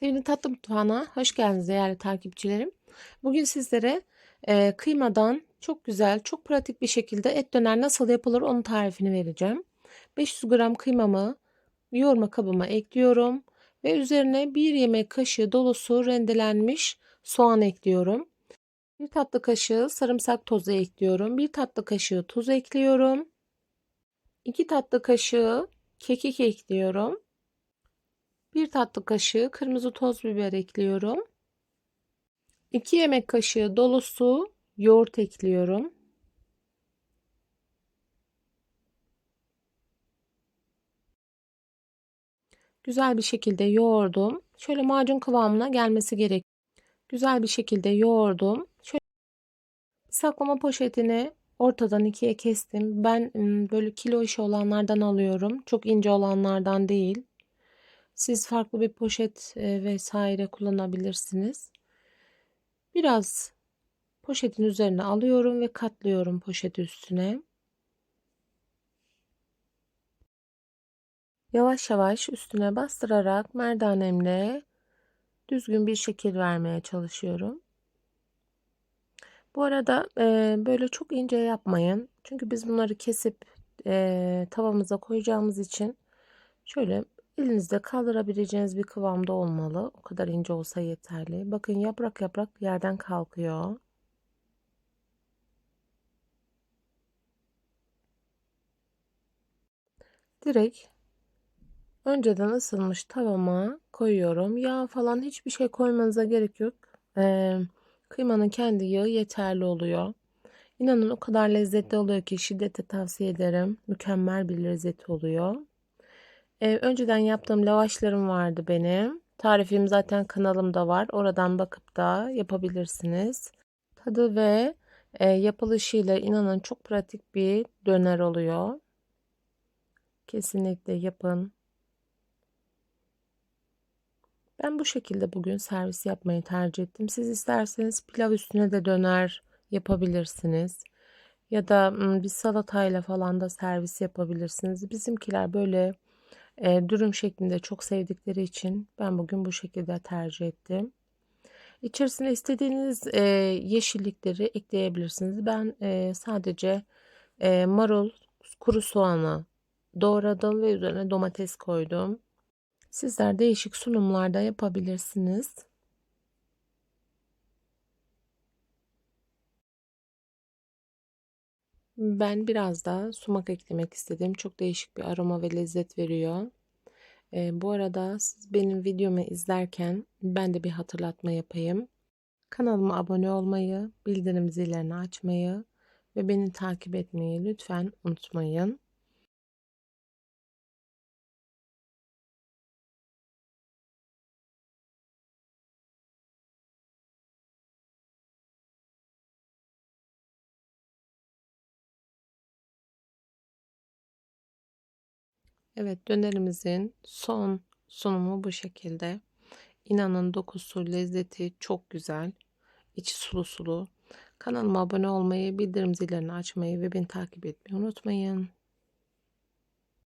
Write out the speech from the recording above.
Sevgili Tatlı Mutfağı'na hoş geldiniz değerli takipçilerim. Bugün sizlere e, kıymadan çok güzel, çok pratik bir şekilde et döner nasıl yapılır onun tarifini vereceğim. 500 gram kıymamı yoğurma kabıma ekliyorum ve üzerine 1 yemek kaşığı dolusu rendelenmiş soğan ekliyorum. 1 tatlı kaşığı sarımsak tozu ekliyorum. 1 tatlı kaşığı tuz ekliyorum. 2 tatlı kaşığı kekik ekliyorum. 1 tatlı kaşığı kırmızı toz biber ekliyorum. 2 yemek kaşığı dolusu yoğurt ekliyorum. Güzel bir şekilde yoğurdum. Şöyle macun kıvamına gelmesi gerek. Güzel bir şekilde yoğurdum. Şöyle saklama poşetini ortadan ikiye kestim. Ben böyle kilo işi olanlardan alıyorum. Çok ince olanlardan değil. Siz farklı bir poşet e, vesaire kullanabilirsiniz. Biraz poşetin üzerine alıyorum ve katlıyorum poşet üstüne. Yavaş yavaş üstüne bastırarak merdanemle düzgün bir şekil vermeye çalışıyorum. Bu arada e, böyle çok ince yapmayın. Çünkü biz bunları kesip e, tavamıza koyacağımız için şöyle elinizde kaldırabileceğiniz bir kıvamda olmalı. O kadar ince olsa yeterli. Bakın yaprak yaprak yerden kalkıyor. Direkt önceden ısınmış tavama koyuyorum. Yağ falan hiçbir şey koymanıza gerek yok. Ee, kıymanın kendi yağı yeterli oluyor. İnanın o kadar lezzetli oluyor ki şiddetle tavsiye ederim. Mükemmel bir lezzet oluyor. Ee, önceden yaptığım lavaşlarım vardı benim. Tarifim zaten kanalımda var. Oradan bakıp da yapabilirsiniz. Tadı ve e, yapılışıyla inanın çok pratik bir döner oluyor. Kesinlikle yapın. Ben bu şekilde bugün servis yapmayı tercih ettim. Siz isterseniz pilav üstüne de döner yapabilirsiniz. Ya da bir salatayla falan da servis yapabilirsiniz. Bizimkiler böyle e, dürüm şeklinde çok sevdikleri için ben bugün bu şekilde tercih ettim. İçerisine istediğiniz e, yeşillikleri ekleyebilirsiniz. Ben e, sadece e, marul, kuru soğanı doğradım ve üzerine domates koydum. Sizler değişik sunumlarda yapabilirsiniz. Ben biraz da sumak eklemek istedim. Çok değişik bir aroma ve lezzet veriyor. E, bu arada siz benim videomu izlerken ben de bir hatırlatma yapayım. Kanalıma abone olmayı, bildirim zillerini açmayı ve beni takip etmeyi lütfen unutmayın. Evet dönerimizin son sunumu bu şekilde. İnanın dokusu, lezzeti çok güzel. İçi sulu sulu. Kanalıma abone olmayı, bildirim zillerini açmayı ve beni takip etmeyi unutmayın.